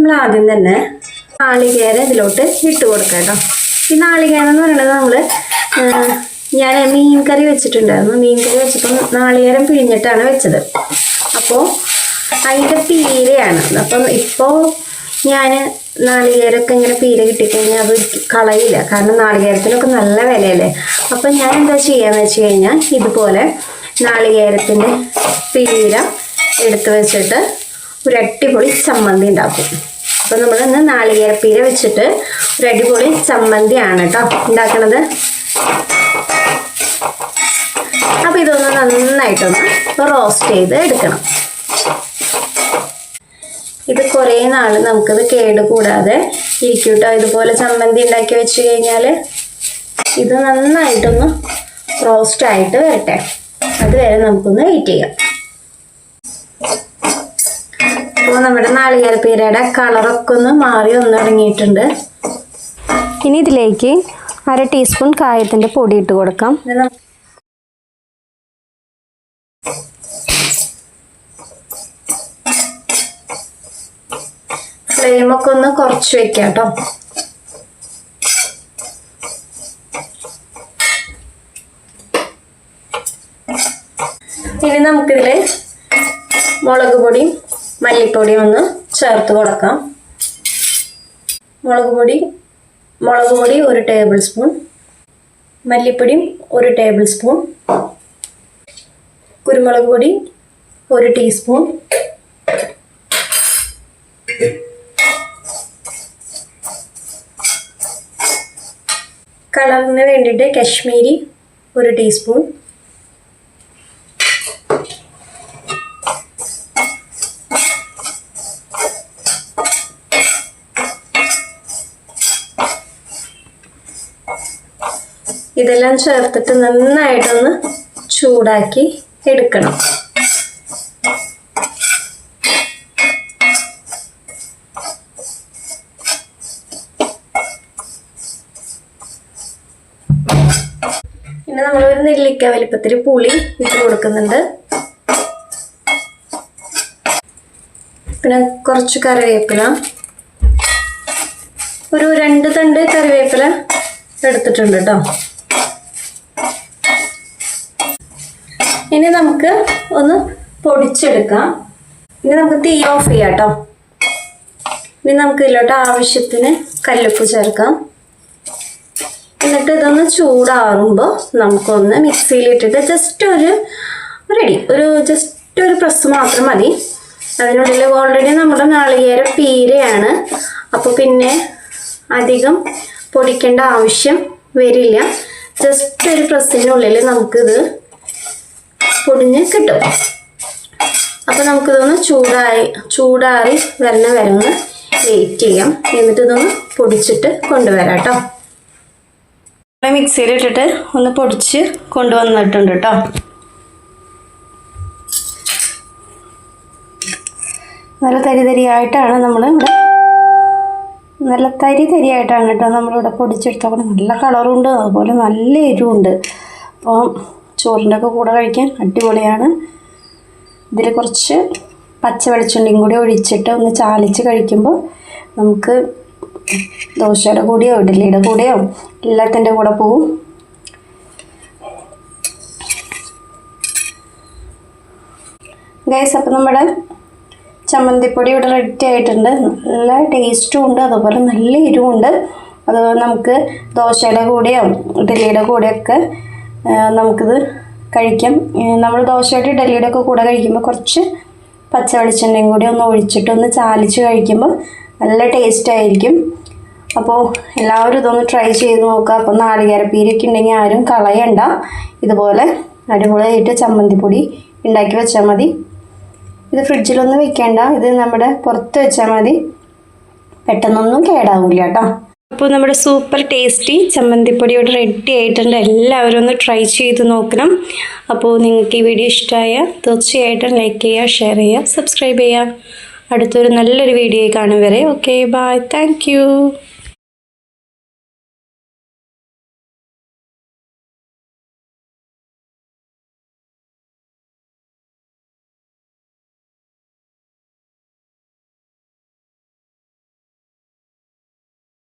നമ്മൾ ആദ്യം തന്നെ നാളികേര ഇതിലോട്ട് ഇട്ട് കൊടുക്കാം കേട്ടോ. ഈ നാളികേരം എന്ന് പറയുന്നത് നമ്മൾ ഞാൻ മീൻ കറി വെച്ചിട്ടുണ്ടായിരുന്നു മീൻ കറി വെച്ചപ്പോൾ നാളികേരം പിഴിഞ്ഞിട്ടാണ് വെച്ചത്. അപ്പോൾ അതിന്റെ പീരയാണ്. അപ്പം ഇപ്പോൾ ഞാൻ നാളികേരമൊക്കെ ഇങ്ങനെ പീര കിട്ടിക്കഴിഞ്ഞാൽ അത് കളയില്ല. കാരണം നാളികേരത്തിനൊക്കെ നല്ല വിലയല്ലേ. അപ്പം ഞാൻ എന്താ ചെയ്യാന്ന് വെച്ച് കഴിഞ്ഞാൽ ഇതുപോലെ നാളികേരത്തിന്റെ പീര എടുത്ത് വെച്ചിട്ട് ഒരു അടിപൊളി ചമ്മന്തി ഉണ്ടാക്കും. അപ്പൊ നമ്മൾ ഇന്ന് നാളികേരപ്പീര വെച്ചിട്ട് ഒരു അടിപൊളി ചമ്മന്തിയാണ് കേട്ടോ ഉണ്ടാക്കണത്. അപ്പൊ ഇതൊന്ന് നന്നായിട്ടൊന്ന് റോസ്റ്റ് ചെയ്ത് എടുക്കണം. ഇത് കുറേ നാൾ നമുക്കിത് കേട് കൂടാതെ ഇരിക്കും കേട്ടോ ഇതുപോലെ ചമ്മന്തി ഉണ്ടാക്കി വെച്ച് കഴിഞ്ഞാൽ ഇത് നന്നായിട്ടൊന്ന് റോസ്റ്റ് ആയിട്ട് വരട്ടെ. അതുവരെ നമുക്കൊന്ന് വെയിറ്റ് ചെയ്യാം. അപ്പോൾ നമ്മുടെ നാളികേരപ്പീരയുടെ കളറൊക്കെ ഒന്ന് മാറി ഒന്ന് തുടങ്ങിയിട്ടുണ്ട് ഇനി ഇതിലേക്ക് അര ടീസ്പൂൺ കായത്തിന്റെ പൊടി ഇട്ട് കൊടുക്കാം. ഫ്ലെയിമൊക്കെ ഒന്ന് കുറച്ച് വെക്കാം കേട്ടോ. ഇനി നമുക്കിതിൽ മുളക് പൊടിയും മല്ലിപ്പൊടിയും ഒന്ന് ചേർത്ത് കൊടുക്കാം. മുളക് പൊടി മുളക് പൊടി ഒരു ടേബിൾ സ്പൂൺ മല്ലിപ്പൊടിയും ഒരു ടേബിൾ സ്പൂൺ കുരുമുളക് പൊടി ഒരു ടീസ്പൂൺ കളറിന് വേണ്ടിയിട്ട് കശ്മീരി ഒരു ടീസ്പൂൺ ഇതെല്ലാം ചേർത്തിട്ട് നന്നായിട്ടൊന്ന് ചൂടാക്കി എടുക്കണം. പിന്നെ നമ്മൾ ഒരു നെല്ലിക്ക വലിപ്പത്തിൽ പുളി ഇട്ട് കൊടുക്കുന്നുണ്ട്. പിന്നെ കുറച്ച് കറിവേപ്പില. ഒരു രണ്ട് തണ്ട് കറിവേപ്പില എടുത്തിട്ടുണ്ട് കേട്ടോ. ഇനി നമുക്ക് ഒന്ന് പൊടിച്ചെടുക്കാം. ഇനി നമുക്ക് തീ ഓഫ് ചെയ്യാം കേട്ടോ ഇനി നമുക്ക് ഇതിലോട്ട് ആവശ്യത്തിന് കല്ലുപ്പ് ചേർക്കാം. എന്നിട്ട് ഇതൊന്ന് ചൂടാറുമ്പോൾ നമുക്കൊന്ന് മിക്സിയിലിട്ടിട്ട് ജസ്റ്റ് ഒരു റെഡി ഒരു ജസ്റ്റ് ഒരു പ്രസ് മാത്രം മതി. അതിനുള്ളിൽ ഓൾറെഡി നമ്മുടെ നാളികേര പീരയാണ്. അപ്പോൾ പിന്നെ അധികം പൊടിക്കേണ്ട ആവശ്യം വരില്ല. ജസ്റ്റ് ഒരു പ്രസ്സിനുള്ളിൽ നമുക്കിത് പൊടിഞ്ഞ് കിട്ടും. അപ്പോൾ നമുക്കിതൊന്ന് ചൂടായി ചൂടാറി വരണ വരെ ഒന്ന് വെയിറ്റ് ചെയ്യാം. എന്നിട്ട് ഇതൊന്ന് പൊടിച്ചിട്ട് കൊണ്ടുവരാം കേട്ടോ. മിക്സിയിലിട്ടിട്ട് ഒന്ന് പൊടിച്ച് കൊണ്ടുവന്നിട്ടുണ്ട് കേട്ടോ. നല്ല തരി തരിയായിട്ടാണ് നമ്മൾ ഇവിടെ നല്ല തരി തരിയായിട്ടാണ് കേട്ടോ നമ്മളിവിടെ പൊടിച്ചെടുത്തപ്പോൾ നല്ല കളറുണ്ട് അതുപോലെ നല്ല എരിവുണ്ട്. അപ്പോൾ ചോറിന്റെ ഒക്കെ കൂടെ കഴിക്കാൻ അടിപൊളിയാണ്. ഇതിൽ കുറച്ച് പച്ച വെളിച്ചെണ്ണയും കൂടി ഒഴിച്ചിട്ട് ഒന്ന് ചാലിച്ച് കഴിക്കുമ്പോൾ നമുക്ക് ദോശയുടെ കൂടെയോ ഇഡ്ഡലിയുടെ കൂടെയോ എല്ലാത്തിന്റെ കൂടെ പോവും. ഗൈസ് അപ്പം നമ്മുടെ ചമ്മന്തിപ്പൊടി ഇവിടെ റെഡി ആയിട്ടുണ്ട്. നല്ല ടേസ്റ്റും ഉണ്ട് അതുപോലെ നല്ല എരിവുണ്ട്. അതുപോലെ നമുക്ക് ദോശയുടെ കൂടെയോ ഇഡ്ഡലിയുടെ കൂടെയൊക്കെ നമുക്കിത് കഴിക്കാം. നമ്മൾ ദോശയുടെ ഡൽഹിയുടെ ഒക്കെ കൂടെ കഴിക്കുമ്പോൾ കുറച്ച് പച്ച വെളിച്ചെണ്ണയും കൂടി ഒന്ന് ഒഴിച്ചിട്ട് ഒന്ന് ചാലിച്ച് കഴിക്കുമ്പോൾ നല്ല ടേസ്റ്റ് ആയിരിക്കും. അപ്പോൾ എല്ലാവരും ഇതൊന്ന് ട്രൈ ചെയ്ത് നോക്കുക അപ്പോൾ നാളികേരപ്പീരൊക്കെ ഉണ്ടെങ്കിൽ ആരും കളയണ്ട. ഇതുപോലെ അടിപൊളിയായിട്ട് ചമ്മന്തിപ്പൊടി ഉണ്ടാക്കി വെച്ചാൽ മതി. ഇത് ഫ്രിഡ്ജിലൊന്നും വെക്കേണ്ട. ഇത് നമ്മുടെ പുറത്ത് വെച്ചാൽ മതി. പെട്ടെന്നൊന്നും കേടാവില്ല കേട്ടോ. അപ്പോൾ നമ്മുടെ സൂപ്പർ ടേസ്റ്റി ചമ്മന്തിപ്പൊടി ഇവിടെ റെഡി ആയിട്ടുണ്ട്. എല്ലാവരും ഒന്ന് ട്രൈ ചെയ്ത് നോക്കണം. അപ്പോൾ നിങ്ങൾക്ക് ഈ വീഡിയോ ഇഷ്ടമായ തീർച്ചയായിട്ടും ലൈക്ക് ചെയ്യുക ഷെയർ ചെയ്യുക സബ്സ്ക്രൈബ് ചെയ്യുക. അടുത്തൊരു നല്ലൊരു വീഡിയോ കാണും വരെ. Okay bye thank